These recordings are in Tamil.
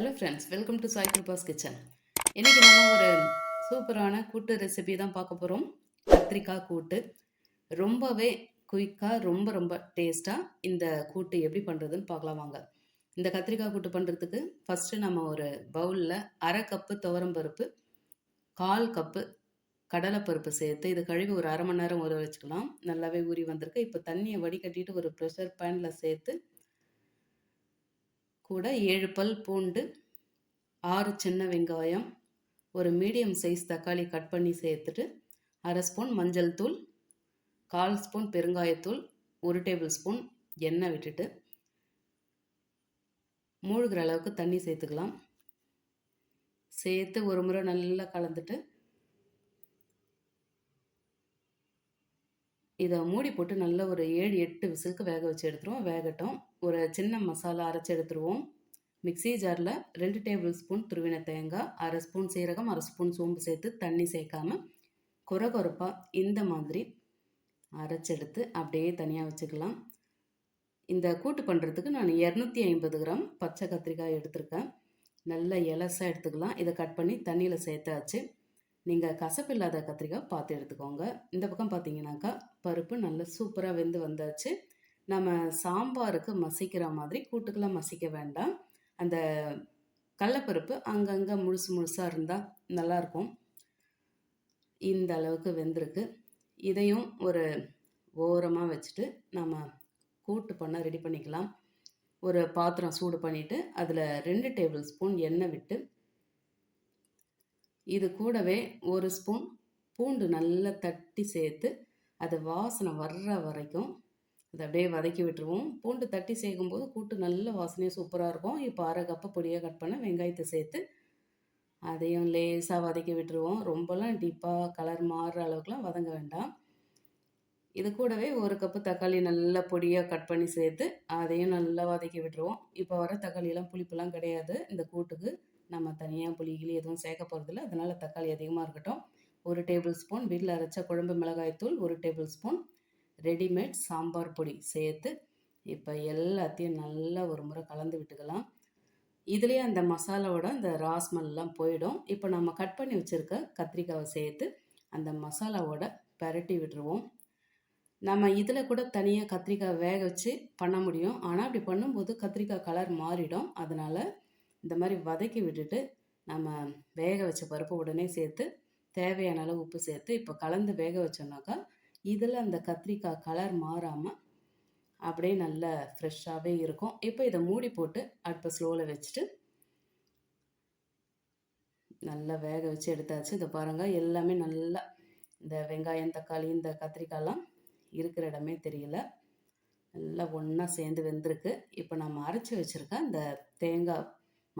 Hello friends welcome to Sai Kripa's kitchen இன்றைக்கி நம்ம ஒரு சூப்பரான கூட்டு ரெசிபி தான் பார்க்க போகிறோம் கத்திரிக்காய் கூட்டு. ரொம்பவே குயிக்காக ரொம்ப ரொம்ப டேஸ்ட்டாக இந்த கூட்டு எப்படி பண்ணுறதுன்னு பார்க்கலாம் வாங்க. இந்த கத்திரிக்காய் கூட்டு பண்ணுறதுக்கு ஃபஸ்ட்டு நம்ம ஒரு பவுலில் அரை கப்பு துவரம் பருப்பு கால் கப்பு கடலைப்பருப்பு சேர்த்து இது கழுவி ஒரு அரை மணி நேரம் ஊற வச்சுக்கலாம். நல்லாவே ஊறி வந்திருக்கு. இப்போ தண்ணியை வடிகட்டிட்டு ஒரு ப்ரெஷர் பேனில் சேர்த்து கூட ஏழு பல் பூண்டு ஆறு சின்ன வெங்காயம் ஒரு மீடியம் சைஸ் தக்காளி கட் பண்ணி சேர்த்துட்டு அரை ஸ்பூன் மஞ்சள் தூள் கால் ஸ்பூன் பெருங்காயத்தூள் ஒரு டேபிள் ஸ்பூன் எண்ணெய் விட்டுட்டு மூழ்கிற அளவுக்கு தண்ணி சேர்த்துக்கலாம். சேர்த்து ஒரு முறை நல்லா கலந்துட்டு இதை மூடி போட்டு நல்ல ஒரு ஏழு எட்டு விசிலுக்கு வேக வச்சு எடுத்துருவோம். வேகட்டும். ஒரு சின்ன மசாலா அரைச்சி எடுத்துருவோம். மிக்சி ஜாரில் ரெண்டு டேபிள் ஸ்பூன் துருவின தேங்காய் அரை ஸ்பூன் சீரகம் அரை ஸ்பூன் சோம்பு சேர்த்து தண்ணி சேர்க்காம குறை குறைப்பாக இந்த மாதிரி அரைச்செடுத்து அப்படியே தனியாக வச்சுக்கலாம். இந்த கூட்டு பண்ணுறதுக்கு நான் இரநூத்தி ஐம்பது கிராம் பச்சை கத்திரிக்காய் எடுத்திருக்கேன். நல்ல இலசாக எடுத்துக்கலாம். இதை கட் பண்ணி தண்ணியில் சேர்த்தாச்சு. நீங்கள் கசப்பு இல்லாத கத்திரிக்காய் பார்த்து எடுத்துக்கோங்க. இந்த பக்கம் பார்த்தீங்கன்னாக்கா பருப்பு நல்லா சூப்பராக வெந்து வந்தாச்சு. நம்ம சாம்பாருக்கு மசிக்கிற மாதிரி கூட்டுக்கெல்லாம் மசிக்க வேண்டாம். அந்த கடலப்பருப்பு அங்கங்கே முழுசு முழுசாக இருந்தால் நல்லாயிருக்கும் இந்த அளவுக்கு வெந்திருக்கு. இதையும் ஒரு ஓரமாக வச்சுட்டு நம்ம கூட்டு பண்ண ரெடி பண்ணிக்கலாம். ஒரு பாத்திரம் சூடு பண்ணிவிட்டு அதில் ரெண்டு டேபிள் ஸ்பூன் எண்ணெய் விட்டு இது கூடவே ஒரு ஸ்பூன் பூண்டு நல்லா தட்டி சேர்த்து அது வாசனை வர்ற வரைக்கும் அதை அப்படியே வதக்கி விட்டுருவோம். பூண்டு தட்டி சேர்க்கும்போது கூட்டு நல்ல வாசனையாக சூப்பராக இருக்கும். இப்போ அரை கப்பு பொடியாக கட் பண்ண வெங்காயத்தை சேர்த்து அதையும் லேசாக வதக்கி விட்டுருவோம். ரொம்பலாம் டீப்பாக கலர் மாறுற அளவுக்குலாம் வதங்க வேண்டாம். இது கூடவே ஒரு கப்பு தக்காளி நல்லா பொடியாக கட் பண்ணி சேர்த்து அதையும் நல்லா வதக்கி விட்டுருவோம். இப்போ வர தக்காளியெல்லாம் புளிப்புலாம் கிடையாது. இந்த கூட்டுக்கு நம்ம தனியாக புளி கிளி எதுவும் சேர்க்க போகிறதில்ல அதனால் தக்காளி அதிகமாக இருக்கட்டும். ஒரு டேபிள் ஸ்பூன் வீட்டில் அரைச்ச குழம்பு மிளகாய்த்தூள் ஒரு டேபிள் ஸ்பூன் ரெடிமேட் சாம்பார் பொடி சேர்த்து இப்போ எல்லாத்தையும் நல்லா ஒரு முறை கலந்து விட்டுக்கலாம். இதுலேயே அந்த மசாலாவோட அந்த ராஸ்மல்லாம் போயிடும். இப்போ நம்ம கட் பண்ணி வச்சுருக்க கத்திரிக்காவை சேர்த்து அந்த மசாலாவோட பரட்டி விட்டுருவோம். நம்ம இதில் கூட தனியாக கத்திரிக்காய் வேக வச்சு பண்ண முடியும். ஆனால் அப்படி பண்ணும்போது கத்திரிக்காய் கலர் மாறிடும். அதனால் இந்த மாதிரி வதக்கி விட்டுட்டு நம்ம வேக வச்ச பருப்பு உடனே சேர்த்து தேவையான அளவு உப்பு சேர்த்து இப்போ கலந்து வேக வச்சோம்னாக்கா இதில் அந்த கத்திரிக்காய் கலர் மாறாமல் அப்படியே நல்ல ஃப்ரெஷ்ஷாகவே இருக்கும். இப்போ இதை மூடி போட்டு அடுப்பை ஸ்லோவில் வச்சுட்டு நல்லா வேக வச்சு எடுத்தாச்சு. இதை பாருங்கள் எல்லாமே நல்லா இந்த வெங்காயம் தக்காளி இந்த கத்திரிக்காயெலாம் இருக்கிற இடமே தெரியல. நல்லா ஒன்றா சேர்ந்து வெந்திருக்கு. இப்போ நம்ம அரைச்சி வச்சுருக்க இந்த தேங்காய்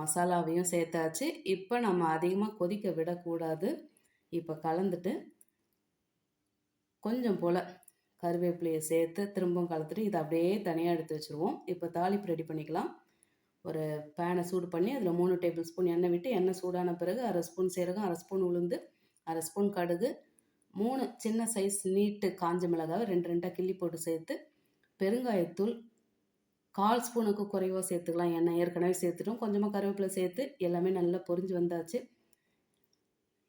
மசாலாவையும் சேர்த்தாச்சு. இப்போ நம்ம அதிகமாக கொதிக்க விடக்கூடாது. இப்போ கலந்துட்டு கொஞ்சம் போல் கருவேப்பிலையை சேர்த்து திரும்பவும் கலந்துட்டு இதை அப்படியே தனியாக எடுத்து வச்சுருவோம். இப்போ தாளிப்பு ரெடி பண்ணிக்கலாம். ஒரு பேனை சூடு பண்ணி அதில் மூணு டேபிள் ஸ்பூன் எண்ணெய் விட்டு எண்ணெய் சூடான பிறகு அரை ஸ்பூன் சீரகம் அரை ஸ்பூன் உளுந்து அரை ஸ்பூன் கடுகு மூணு சின்ன சைஸ் நீட்டு காஞ்ச மிளகாவை ரெண்டு ரெண்டாக கிள்ளி போட்டு சேர்த்து பெருங்காயத்தூள் கால் ஸ்பூனுக்கு குறைவாக சேர்த்துக்கலாம். எண்ணெய் ஏற்கனவே சேர்த்துட்டோம். கொஞ்சமாக கருவேப்பிலை சேர்த்து எல்லாமே நல்லா பொரிஞ்சு வந்தாச்சு.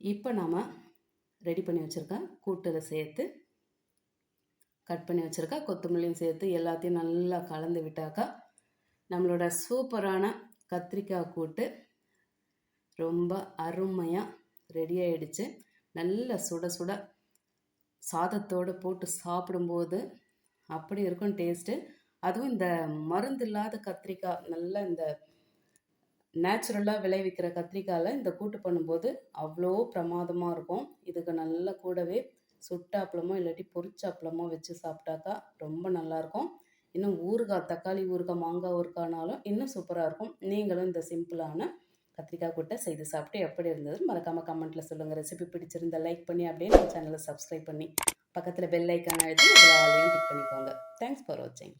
இப்போ நாம் ரெடி பண்ணி வச்சுருக்க கூட்டில் சேர்த்து கட் பண்ணி வச்சுருக்கா கொத்தமல்லியும் சேர்த்து எல்லாத்தையும் நல்லா கலந்து விட்டாக்கா நம்மளோட சூப்பரான கத்திரிக்காய் கூட்டு ரொம்ப அருமையாக ரெடி ஆகிடுச்சு நல்ல சுட சுட சாதத்தோடு போட்டு சாப்பிடும்போது அப்படி இருக்கும் டேஸ்ட்டு அதுவும் இந்த மருந்து இல்லாத கத்திரிக்காய் நல்ல இந்த நேச்சுரலாக விளைவிக்கிற கத்திரிக்காயில் இந்த கூட்டு பண்ணும்போது அவ்வளோ பிரமாதமாக இருக்கும். இதுக்கு நல்ல கூடவே சுட்டாப்பளமோ இல்லாட்டி பொரிச்சாப்பளமோ வச்சு சாப்பிட்டாக்கா ரொம்ப நல்லாயிருக்கும் இன்னும் ஊறுகாய் தக்காளி ஊறுகாய் மாங்காய் ஊறுகாய்னாலும் இன்னும் சூப்பராக இருக்கும். நீங்களும் இந்த சிம்பிளான கத்திரிக்காய் கூட்டை செய்து சாப்பிட்டு எப்படி இருந்தது மறக்காமல் கமெண்ட்டில் சொல்லுங்கள் ரெசிபி பிடிச்சிருந்த லைக் பண்ணி அப்படியே நம்ம சேனலை சப்ஸ்கிரைப் பண்ணி பக்கத்தில் பெல் ஐக்கான அழுத்தி அதில் டிக் பண்ணிக்கோங்க. தேங்க்ஸ் ஃபார் வாட்சிங்